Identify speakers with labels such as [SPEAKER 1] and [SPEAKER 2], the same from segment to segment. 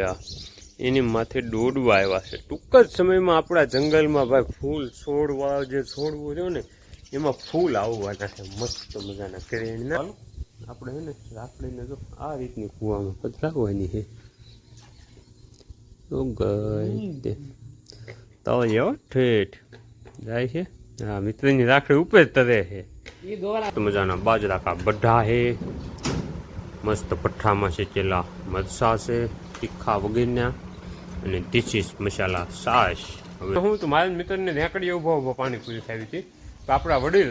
[SPEAKER 1] આ એની માથે દોડવા આવ્યા છે. ટૂંક જ સમયમાં આપણા જંગલમાં ભાઈ ફૂલ છોડવા જે છોડવું રહ્યો ને એમાં ફૂલ આવવાના છે. મસ્ત મજાના કેળીના આપણે ને રાખડીને જો આ રીતની કૂવામાં પધરાવવાની છે. તો ગઈ તો તળિયો ઠેઠ. જાય છે. હા મિત્રની રાખડી ઉપર તરે છે.
[SPEAKER 2] દોરા.
[SPEAKER 1] મજાના બાજરા બધા છે. મસ્ત પઠ્ઠામાં શેકેલા મરસા છે, તીખા વગેરેના અને ડીશીસ મસાલા સાસ. હવે હું તો મારા મિત્રને રેકડીએ ઊભો ઊભો પાણીપુરી ખાવી હતી. તો આપણા વડીલ,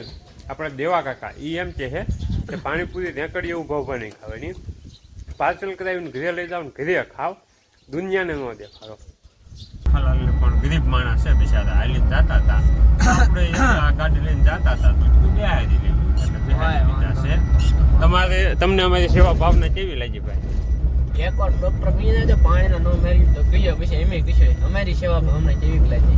[SPEAKER 1] આપણા દેવા કાકા એ એમ કહે કે પાણીપુરી રેકડીએ ઊભા ઊભા નહીં ખાવાની. પાર્સલ કરાવીને ઘરે લઈ જાઓ ને ઘરે ખાવ. દુનિયાને ન દેખાડો. પણ ગરીબ માણસ છે બિચારા. હાલી જતા હતા. આપણે આ ગાડી લઈને જતા હતા. તો તું લેવું એટલે બેહાડી દીધા છે. તમારે તમને અમારી સેવા ભાવના કેવી લાગી ભાઈ?
[SPEAKER 2] એકવાર ડોક્ટર કહીને તો પાણીના નો મેરી તો કહીએ પછી એમ કહીશું અમારી સેવા ભાવના કેવી લાગી?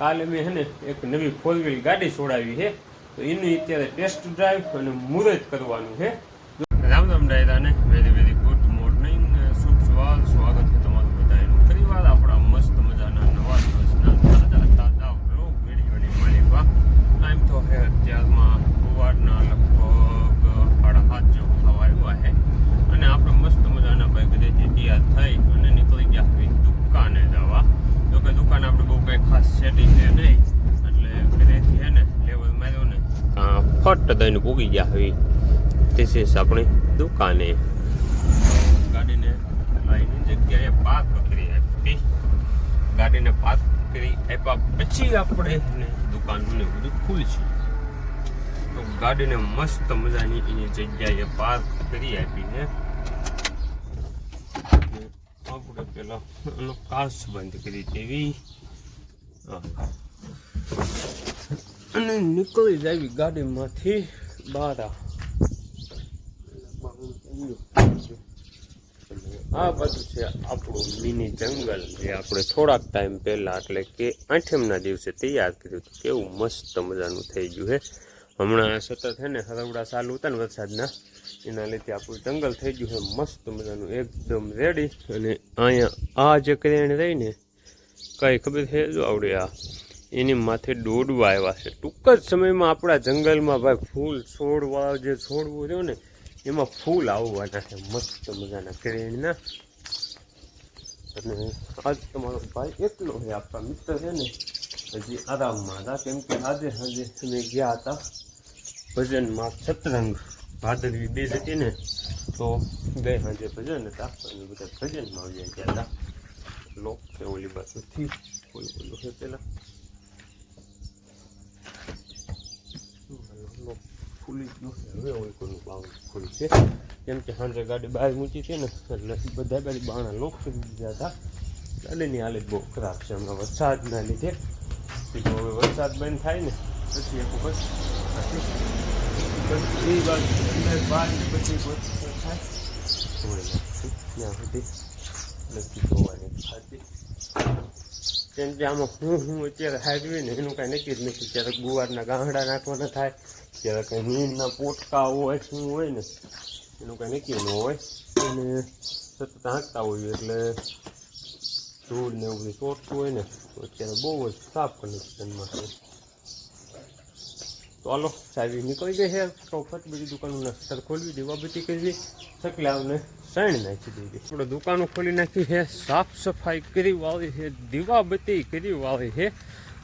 [SPEAKER 1] કાલે મેં હે ને એક નવી ફોર વ્હીલ ગાડી છોડાવી છે તો એનું અત્યારે ટેસ્ટ ડ્રાઈવ અને મુહૂર્ત કરવાનું છે રામ રામ ડાયરાને. વેરી વેરી ગુડ મોર્નિંગ શુભ સવાલ સ્વાગત છે તમારું બધાનું ફરી વાર આપણા મસ્ત મજાના નવા દિવસના તાજા તાજા બ્લોગ વિડીયોની માલિકા ટાઈમ તો હે અત્યારમાં સવારના લગભગ સાડા સાત જેવું થવા આવ્યા છે અને આપણે મસ્ત મજાના ભાઈ ઘરેથી તૈયાર થઈ અને નીકળી ગયા હોય દુકાને જવા તો કે દુકાન આપણે બહુ કંઈ ખાસ સેટિંગ છે નહીં એટલે ઘરેથી હે ને લેવલ માર્યો ને આ ફટ દઈને પૂગી ગયા હોય ધીસ ઇઝ આપણી દુકાને. ગાડીને લાઈની જગ્યાએ પાર્ક કરી આપી. ગાડીને પાર્ક કરી આપ્યા પછી આપણે દુકાનનું બધું ખુલશે. તો ગાડીને મસ્ત મજાની એની જગ્યાએ પાર્ક કરી આપીને આપણે પેલા કાચ બંધ કરી દેવી. હા. અને નીકળી જાય ગાડીમાંથી બહાર આ બધું છે આપણું મિની જંગલ જે આપણે થોડાક ટાઈમ પહેલાં એટલે કે આઠમના દિવસે તૈયાર કર્યું હતું. કેવું મસ્ત મજાનું થઈ ગયું હે. હમણાં સતત છે ને હરવડા ચાલુ હતા ને વરસાદના, એના લીધે આપણું જંગલ થઈ ગયું છે મસ્ત મજાનું, એકદમ રેડી અને અહીંયા આ જે કરેણ રહી ને, કંઈ ખબર છે, જો આવડે આ એની માથે દોડવા આવ્યા છે. ટૂંક જ સમયમાં આપણા જંગલમાં ભાઈ ફૂલ છોડવા જે છોડવું રહ્યો ને, એમાં ફૂલ આવવાના છે. મસ્ત મજાના કેળીના અને આજ તમારો ભાઈ એકલો છે, આપણા મિત્ર છે ને, હજી આરામમાં હતા. કેમ કે આજે હજે અમે ગયા હતા ભજનમાં સતરંગ. ભાદરવી બે હતી ને, તો બે સાંજે ભજન હતા. અને બધા ભજનમાં આવી ગયા હતા. લોક છે ઓલી બાજુથી, ઓલું ઓલું છે પેલા લોક ખુલી ગયું કોનું બાવ કેમ કે સાંજે ગાડી બહાર મૂકી હતી ને, એટલે બધા ગાડી બાણા લોક કરી દીધા હતા. ગાડીની હાલત બહુ ખરાબ છે હમણાં વરસાદના લીધે. કીધું હવે વરસાદ બંધ થાય ને, પછી એક વખત એ બાજુ અંદર ને થાય. ત્યાં સુધી નથી ધોવાની ખાતી કેમ કે આમાં હું હું અત્યારે હાજવી ને એનું કાંઈ નક્કી જ નથી. ક્યારેક ગુવારના ગાંગડા નાખવાના થાય. ક્યારેક કંઈ નીંદના પોટકા હોય, શું હોય ને, એનું કાંઈ નક્કી ન હોય. અને સતત હાંકતા હોઈએ એટલે ધૂળ ને એવું બધું ચોટતું હોય ને, તો અત્યારે બહુ જ સાફ કન્ડિશનમાં છે. તો હાલો, ચાવી નીકળી ગઈ છે. ફટ બધી દુકાનોના સ્તર ખોલવી દેવા બધી કરી સકલાવને સાઈણ નાખી દીધી. આપણે દુકાનો ખોલી નાખી છે, સાફ સફાઈ કરી વાળી છે દીવા બત્તી કરી વાળી છે.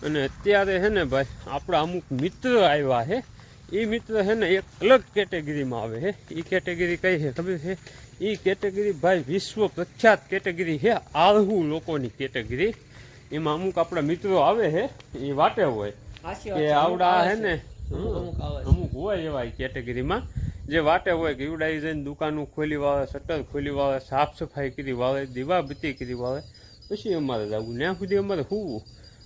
[SPEAKER 1] અને અત્યારે છે ને ભાઈ, આપણા અમુક મિત્ર આવ્યા છે. એ મિત્ર છે ને એક અલગ કેટેગરીમાં આવે છે. એ કેટેગરી કઈ છે ખબર છે? એ કેટેગરી ભાઈ વિશ્વ પ્રખ્યાત કેટેગરી છે. આળહુ લોકોની કેટેગરી. એમાં અમુક આપણા મિત્રો આવે છે એ વાટે હોય. કે આવડા છે ને
[SPEAKER 2] અમુક
[SPEAKER 1] અમુક હોય એવા કેટેગરીમાં. જે વાટે હોય કે ઈવડાવી જઈને દુકાનો ખોલી વાવે શટર ખોલી વાવે સાફ સફાઈ કરી વાવે દીવાબત્તી કરી વાવે. પછી અમારે જવું ત્યાં સુધી અમારે હોવું.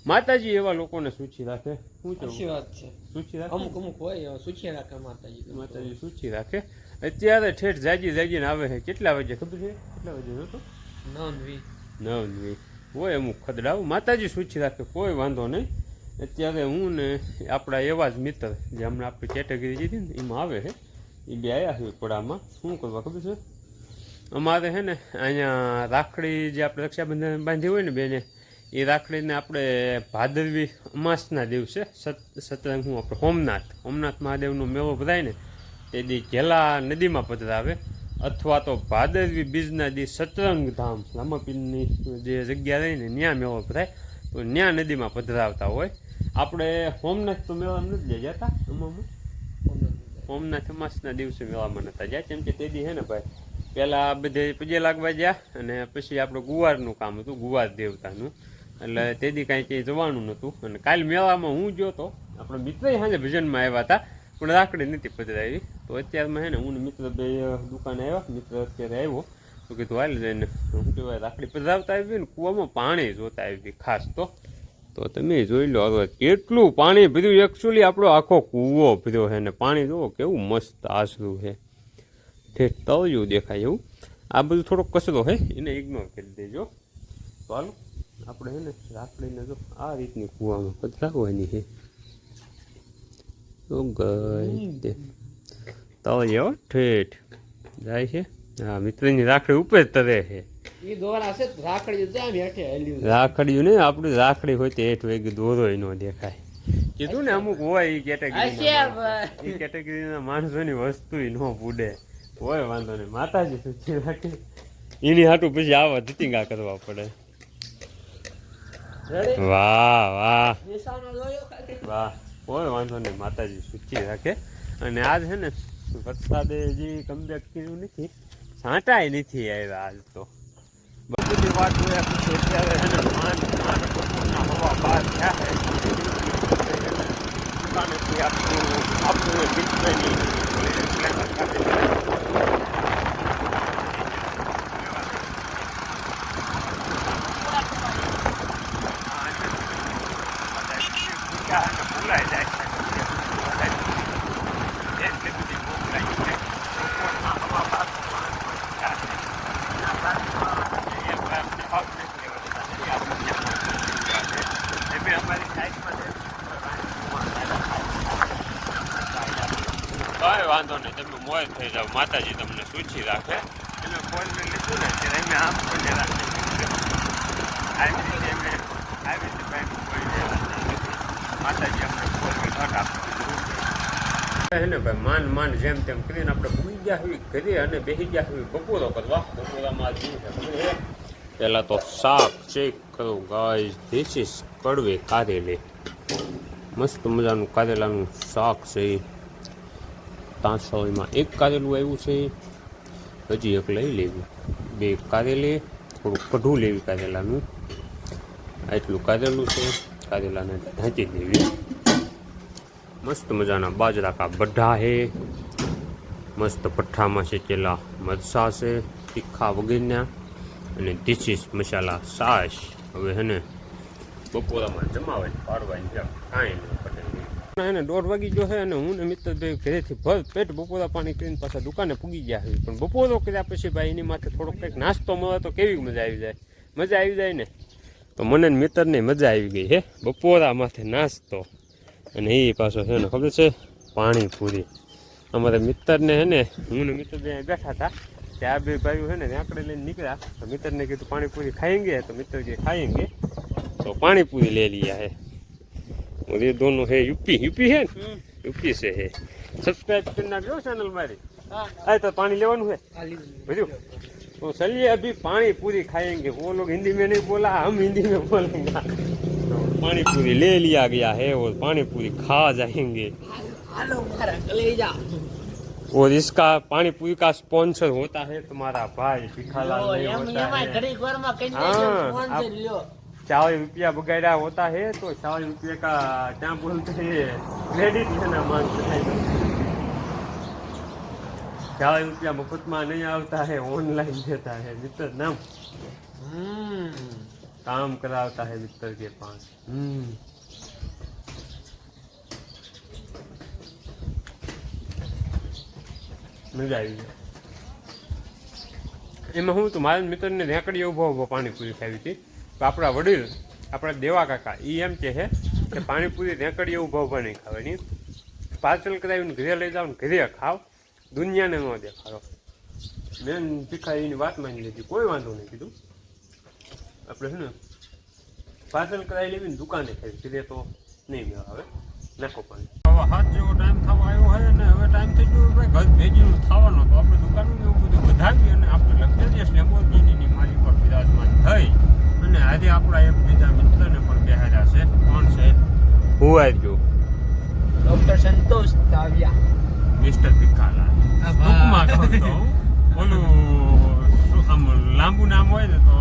[SPEAKER 1] માતાજી એવા લોકોને સૂચી રાખે. શું
[SPEAKER 2] સાચી વાત છે.
[SPEAKER 1] સૂચી રાખે?
[SPEAKER 2] અમુક અમુક હોય એવા સૂચી રાખે માતાજી
[SPEAKER 1] માતાજી સૂચી રાખે. અત્યારે ઠેઠ જાગી જાગીને આવે છે. કેટલા વાગે ખબર છે? કેટલા વાગે જોતો
[SPEAKER 2] નોંધવી
[SPEAKER 1] નવ નવી હોય અમુક ખદડાવું માતાજી સૂચી રાખે. કોઈ વાંધો નહીં. અત્યારે હું ને આપણા એવા જ મિત્ર જે હમણાં આપણી કેટેગરી જીધી ને એમાં આવે છે. એ બે આવ્યા છે પડામાં શું કરવા ખબર છે? અમારે છે ને અહીંયા રાખડી જે આપણે રક્ષાબંધન બાંધી હોય ને બેને એ રાખડીને આપણે ભાદરવી અમાસના દિવસે સત, સતરંગ હું આપણે? હોમનાથ હોમનાથ મહાદેવનો મેળો ભરાય ને તે દી ઘેલા નદીમાં પધરાવે. અથવા તો ભાદરવી બીજના દી સતરંગ ધામ, લામાપીરની જે જગ્યા રહી ને ત્યાં મેળો ભરાય. તો ત્યાં નદીમાં પધરાવતા હોય. આપણે હોમનાથ તો મેળામાં નથી જતા અમામાં. સોમનાથ અમાસના દિવસે મેળામાં નતા જાય. કેમ કે તે દી હે ને ભાઈ પહેલાં બધે પૂજે લાગવા ગયા અને પછી આપણું ગુવારનું કામ હતું, ગુવાર દેવતાનું. એટલે તે દી કાંઈ ક્યાંય જવાનું નહોતું. અને કાલ મેળામાં હું ગયો તો, આપણે મિત્ર સાંજે ભજનમાં આવ્યા હતા, પણ રાખડી નથી પધરાવી તો અત્યારમાં હે ને હું મિત્ર બે દુકાને આવ્યા. મિત્ર અત્યારે આવ્યો. તો કીધું, હાલ જઈને. શું કહેવાય રાખડી પધરાવતા આવી ને, કૂવામાં પાણી જોતા આવી ખાસ તો. તો તમે જોઈ લો, હવે કેટલું પાણી ભર્યું. એકચ્યુઅલી આપણો આખો કૂવો ભર્યો છે ને. પાણી જુઓ, કેવું મસ્ત આસરું છે ઠેઠ તળિયું દેખાય એવું. આ બધું થોડોક કચરો છે એને ઇગ્નોર કરી દેજો. હાલો. આપણે એને ને રાખડીને જો આ રીતની કૂવામાં પધરાવવાની છે તો ગઈ તે? તળિયો ઠેઠ જાય છે હા મિત્રની રાખડી ઉપર તરે છે
[SPEAKER 2] ઈ દોરા છે રાખડી તો
[SPEAKER 1] ને આપણી રાખડી હોય તો હેઠ વેગી દોરો નો દેખાય. કીધું ને અમુક હોય એ કેટેગરી કેટેગરીના માણસોની વસ્તુ ન પૂડે. હોય વાંધો નહીં માતાજી સુચી રાખે. એની હાટું પછી આવા ધીતિંગા કરવા પડે. વાહ વાહ. વાહ. કોઈ વાંધો નહીં. માતાજી સૂચી રાખે. અને આજ છે ને વરસાદે જે કમબેક કર્યું નથી. છાંટાય નથી આવ્યા આજ તો. બધી વાત હોય અત્યારે હવા બહાર થયા છે. આપણું આપણું મિત્રની ભૂલાઈ જાય એટલી બધી ભૂખ લાગી છે બપોરના હવા બહાર કઈ વાંધો નહીં તમે મોય થઈ જાવ માતાજી તમને સૂચી રાખે. એટલે ફોન મેં લીધું ને ત્યારે એમને આમ કોઈને રાખે. આવી રીતે એમને આવી રીતે બેંક કોઈને માતાજી આપણે ફોન મેં ઘટ આપી એને ભાઈ માન માન જેમ તેમ કરીને આપણે ભૂઈ ગયા હોય ઘરે અને બેસી ગયા હોય બપોરો કરવા બપોરામાં છે પહેલાં તો શાક ચેક કરું ગાય ધીસ ઇઝ કડવે કારેલી. મસ્ત મજાનું કારેલાનું શાક છે. તાંસળીમાં એક કારેલું આવ્યું છે, હજી એક લઈ લેવું. બે કારેલી થોડું કઢું લેવી કારેલાનું. એટલું કારેલું છે, કારેલાને ઢાંચી દેવી. મસ્ત મજાના બાજરા કા બઢા હે. મસ્ત પઠ્ઠામાં શેકેલા મરસા છે, તીખા વગેરેના. અને ધીસીસ મસાલા સાસ હવે હે ને, બપોરામાં જમાવાય પાડવાની કાંઈ નહીં. એને દોઢ વાગી ગયો છે અને હું ને મિત્રભાઈ ઘરેથી ભર પેટ બપોરા પાણી કરીને પાછા દુકાને પૂગી ગયા છે. પણ બપોરો કર્યા પછી ભાઈ એની માથે થોડોક કંઈક નાસ્તો મળે તો કેવી મજા આવી જાય? મજા આવી જાય ને? તો મને મિત્રને મજા આવી ગઈ હે. બપોરા માથે નાસ્તો. અને એ પાછો છે ને ખબર છે? પાણીપુરી. અમારે મિત્રને હે ને, હું ને મિત્રભાઈ બેઠા હતા. ત્યાં બે ભાઈઓ છે ને આંકડે લઈને નીકળ્યા. તો મિત્રને કીધું પાણીપુરી ખાઈંગે તો મિત્ર કે ખાઈંગે તો પાણીપુરી લઈ લીયા હે. और ये दोनों है यूपी यूपी है? यूपी से है। सब्सक्राइब करना जो चैनल मारे आए तो पानी लेવાનું
[SPEAKER 2] है?
[SPEAKER 1] बुझू तो चलिए अभी पानी पूरी खाएँगे। वो लोग हिंदी में नहीं बोला हम हिंदी में बोलेंगे। तो पानी पूरी ले लिया गया है और पानी पूरी खा जाएँगे। और इसका पानी पूरी का स्पॉन्सर होता है तुम्हारा भाई भिखालाल नहीं होता है। हाँ
[SPEAKER 2] દેજો, ફોન
[SPEAKER 1] आप-
[SPEAKER 2] કરી લ્યો.
[SPEAKER 1] चालीस रुपया बगैरा होता है तो चालीस रुपये का क्या बोलते हैं क्रेडिट लेना मांगते हैं चालीस रुपया मुफ्त में नहीं आता है ऑनलाइन देता है मित्र नाम
[SPEAKER 2] હમ.
[SPEAKER 1] काम कराता है मित्र के पास हम्म મજા આવી ગઈ એમાં હું તો મારા મિત્રને રેકડી ઉભો ઉભો પાણીપુરી ખાવી હતી તો આપણા વડીલ, આપણા દેવા કાકા એ એમ કહે છે કે પાણીપુરી રેકડી એવું ઊભા નહીં ખાવાની પાર્સલ કરાવીને ઘરે લઈ જાઓ ને ઘરે ખાવ દુનિયાને ન દેખાડો. મેન એની વાત માની લીધી. કોઈ વાંધો નહીં કીધું. આપણે છે ને પાર્સલ કરાવી લેવી ને દુકાને ખાઈ. સીધે તો નહીં આવે નાખો પાણી. હવે હાથ જેવો ટાઈમ થવા આવ્યો હોય ને હવે ટાઈમ થઈ ગયો ભાઈ. ઘર ભેગી થવાનો તો આપણે દુકાનનું એવું બધું વધાવીએ અને આપણે લક્ઝરિયસ લેમ્બોર્ગિનીની મારી પર બિરાજમાન થઈ. અને આજે આપણા એક બીજા મિત્રને પણ બેહાડ્યા છે. કોણ છે? હુવાજો
[SPEAKER 2] ડોક્ટર સંતોષ તાવિયા
[SPEAKER 1] મિસ્ટર ભિખાલાલ. ટૂંકમાં કહું તો ઓલું આમ લાંબુ નામ હોય ને તો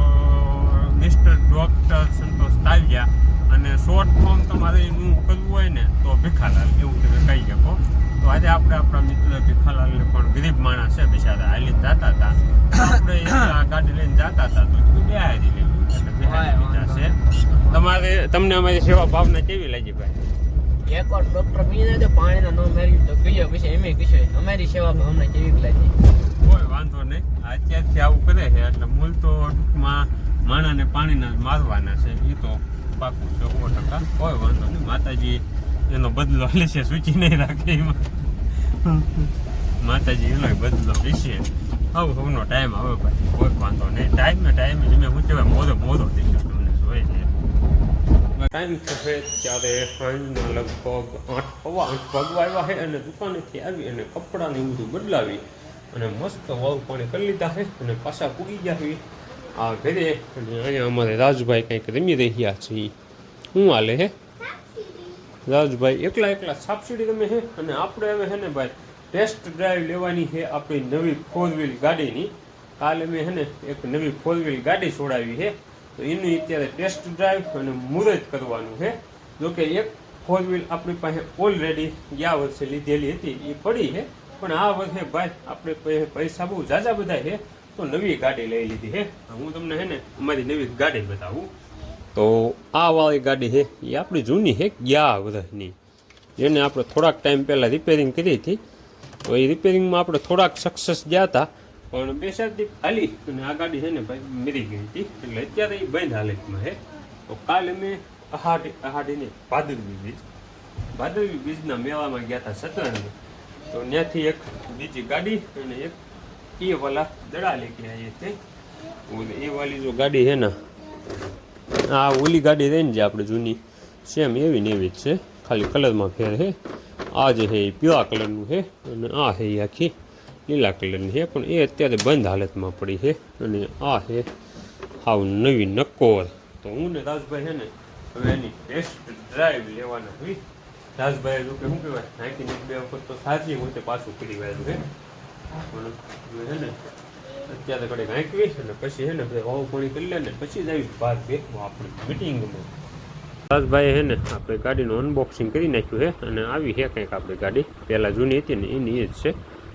[SPEAKER 1] મિસ્ટર ડોક્ટર સંતોષ તાલિયા અને શોર્ટ ફોર્મ તમારે એનું કરવું હોય ને તો ભીખાલાલ એવું તમે કહી શકો. તો આજે આપણે આપણા મિત્ર ભીખાલાલને પણ ગરીબ માણસ છે બિચારા હાલી જતા હતા. આપણે આ ગાડી લઈને જતા હતા તો બે હારી એટલે લીધા છે તમારે તમને અમારી સેવા ભાવના કેવી લાગી ભાઈ?
[SPEAKER 2] એકવાર ડોક્ટર મીને તો પાણીના ન મેળવ્યું તો કહીએ પછી એમ કહીશું અમારી સેવા ભાવના કેવી લાગી?
[SPEAKER 1] કોઈ વાંધો નહીં. અત્યારથી આવું કરે છે એટલે મૂળ તો ટૂંકમાં માણાને પાણીના જ મારવાના છે એ તો પાકું છે સો ટકા. કોઈ વાંધો નહીં. માતાજી એનો બદલો લેશે સૂચી નહીં રાખે એમાં. માતાજી એનો બદલો લેશે હવે સૌનો ટાઈમ આવે ભાઈ. કોઈ વાંધો નહીં. ટાઈમ ને ટાઈમ તમે શું કહેવાય મોદો મોદો દેશો તમને જોઈએ છે ટાઈમ થશે ત્યારે સાંજના લગભગ આઠ પવા આઠ પગવા આવ્યા છે અને દુકાનેથી આવી અને કપડાને એવું બધું બદલાવી અને મસ્ત વાવ પાણી કરી લીધા છે અને પાછા પૂગી ગયા છે આ ઘરે. અને અહીંયા અમારે રાજભાઈ કંઈક રમી રહ્યા છે. શું હાલે હે? રાજભાઈ એકલા એકલા સાપસીડી રમે છે અને આપણે હવે છે ને ભાઈ ટેસ્ટ ડ્રાઈવ લેવાની છે આપણી નવી ફોર વ્હીલ ગાડીની. કાલે મેં છે ને એક નવી ફોર વ્હીલ ગાડી છોડાવી છે. તો એની અત્યારે ટેસ્ટ ડ્રાઈવ અને મુહૂર્ત કરવાનું છે. જોકે એક ફોર વ્હીલ આપણી પાસે ઓલરેડી ગયા વર્ષે લીધેલી હતી, એ પડી છે. પણ આ વર્ષે ભાઈ આપણે પૈસા બહુ ઝાઝા બધા છે, તો નવી ગાડી લઈ લીધી છે. હું તમને છે ને અમારી નવી ગાડી બતાવું. તો આ વાળી ગાડી છે, એ આપણી જૂની છે, ગયા વર્ષની. જેને આપણે થોડાક ટાઈમ પહેલાં રિપેરિંગ કરી હતી. તો એ રિપેરિંગમાં આપણે થોડાક સક્સેસ ગયા હતા, પણ બે ચાર દીપ હાલી અને આ ગાડી છે ને ભાઈ મરી ગઈ હતી. એટલે અત્યારે એ બંધ હાલતમાં છે. તો કાલે મેં અહાડી અહાડીને ભાદરવી બીજ ભાદરવી બીજના મેળામાં ગયા હતા સતરંગ તો ત્યાંથી એક બીજી ગાડી અને એક એ વાલા દડા લેકે આવીએ છે. એ વાલી જો ગાડી છે ને, આ ઓલી ગાડી રહી ને જે આપણે જૂની સેમ એવી ને એવી જ છે. ખાલી કલરમાં ફેર છે. આ જે છે એ પીળા કલરનું છે અને આ છે એ આખી લીલા કલરની છે, પણ એ અત્યારે બંધ હાલતમાં પડી છે અને આ છે હાવ નવી નક્કોર. તો હું ને રાજભાઈ છે ને હવે એની ટેસ્ટ ડ્રાઈવ લેવાના હોય રાજભાઈ જો કે શું કહેવાય નાખીને બે વખત તો સાચી હું તે પાછું કરી વાળું છે. પણ છે ને અત્યારે ઘડી નાખવી અને પછી છે ને બધે વાવ પાણી કરી લે ને પછી જ આવી બહાર બેસવું આપણે મિટિંગમાં રાજભાઈ હે ને, આપણે ગાડીનું અનબોક્સિંગ કરી નાખ્યું છે અને આવી છે કંઈક આપણી ગાડી. પહેલાં જૂની હતી ને, એની એ જ છે.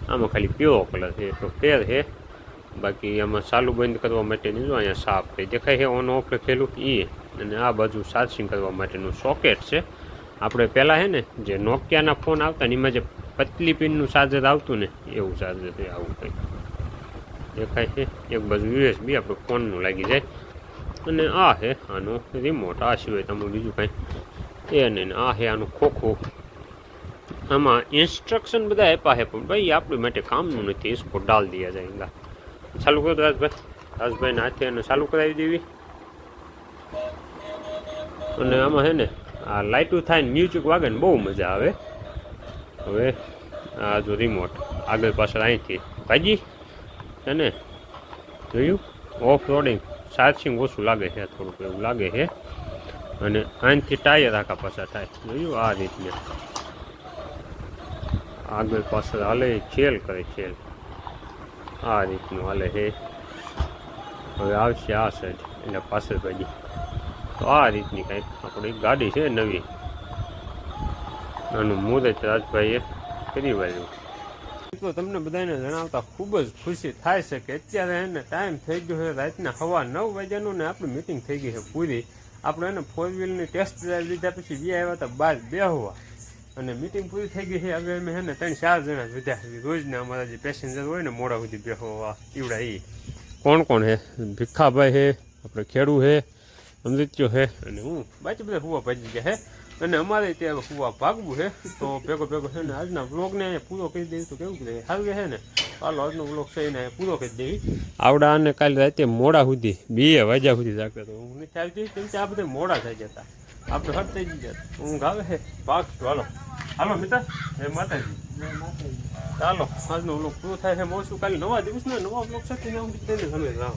[SPEAKER 1] આમાં ખાલી પીળો કલર છે, તો ફેર છે બાકી આમાં ચાલુ બંધ કરવા માટેની જો અહીંયા સાફ થઈ દેખાય છે ઓન ઓફ લખેલું એ અને આ બાજુ ચાર્જિંગ કરવા માટેનું સોકેટ છે. આપણે પહેલાં છે ને, જે નોકિયાના ફોન આવતા ને, એમાં જે પતલી પિનનું ચાર્જર આવતું ને, એવું ચાર્જર આવું કંઈક. દેખાય છે એક બાજુ યુએસબી આપણે ફોનનું લાગી જાય. અને આ હે આનો રિમોટ આ સિવાય તમે બીજું કાંઈ એ નહીં આ હે આનું ખોખો. આમાં ઇન્સ્ટ્રક્શન બધા આપ્યા હે, પણ ભાઈ આપણી માટે કામનું નથી ઇસકો ડાલ દિયા જાયગા ચાલુ કરો રાજભાઈ. રાજભાઈને હાથે એને ચાલુ કરાવી દેવી. અને આમાં હે ને, આ લાઇટું થાય ને મ્યુઝિક વાગે ને બહુ મજા આવે. હવે આ જો રિમોટ આગળ પાછળ અહીંથી ભાજી છે ને, જોયું? ઓફ રોડિંગ ચાર્જિંગ ઓછું લાગે છે, થોડુંક એવું લાગે છે. અને અહીંથી ટાયર આખા પાછા થાય. જોયું આ રીતને. આગળ પાછળ હાલે ચેલ કરે ચેલ આ રીતનું હાલે છે. હવે આવશે આ સાઈડ એટલે પાછળ બાજુ તો આ રીતની કંઈક આપણી ગાડી છે નવી. આનું મુહૂર્ત રાજભાઈએ કરી વાળ્યું. તો તમને બધાને જણાવતા ખૂબ જ ખુશી થાય છે કે અત્યારે એને ટાઈમ થઈ ગયો છે રાતના સવા નવ વાગ્યાનું ને આપણી મિટિંગ થઈ ગઈ છે પૂરી. આપણે એને ફોર વ્હીલની ટેસ્ટ ડ્રાઈવ લીધા પછી બે આવ્યા હતા, બાર બે હોવા. અને મિટિંગ પૂરી થઈ ગઈ છે. હવે અમે એને ત્રણ ચાર જણા લીધા રોજના અમારા જે પેસેન્જર હોય ને મોડા સુધી બેહવા ઈવડા એ કોણ કોણ છે? ભીખાભાઈ છે, આપણે ખેડુ છે, અમૃત્યો છે અને હું. બાકી બધા હોવા ભાજી ગયા છે. અને અમારે ત્યાં કુવા ભાગવું છે. તો ભેગો ભેગો છે ને આજના બ્લોગને પૂરો કરી દેવી તો કેવું કે સારું છે ને? હાલો, આજનો બ્લોગ છે એને પૂરો કરી દેવી આવડા અને કાલે રાતે મોડા સુધી, બે વાગ્યા સુધી જાગતા તો હું નથી આવતી, કેમ કે આ બધા મોડા થઈ જતા આપણે હટ થઈ ગયા ઊંઘ આવે છે? ભાગ હાલો. હાલો, મિત્ર. હે માતાજી. ચાલો આજનો બ્લોગ પૂરો થાય છે. મોસું કાલે નવા દિવસના નવા વ્લોગ સાથે. હું દિવસને તમે રાહ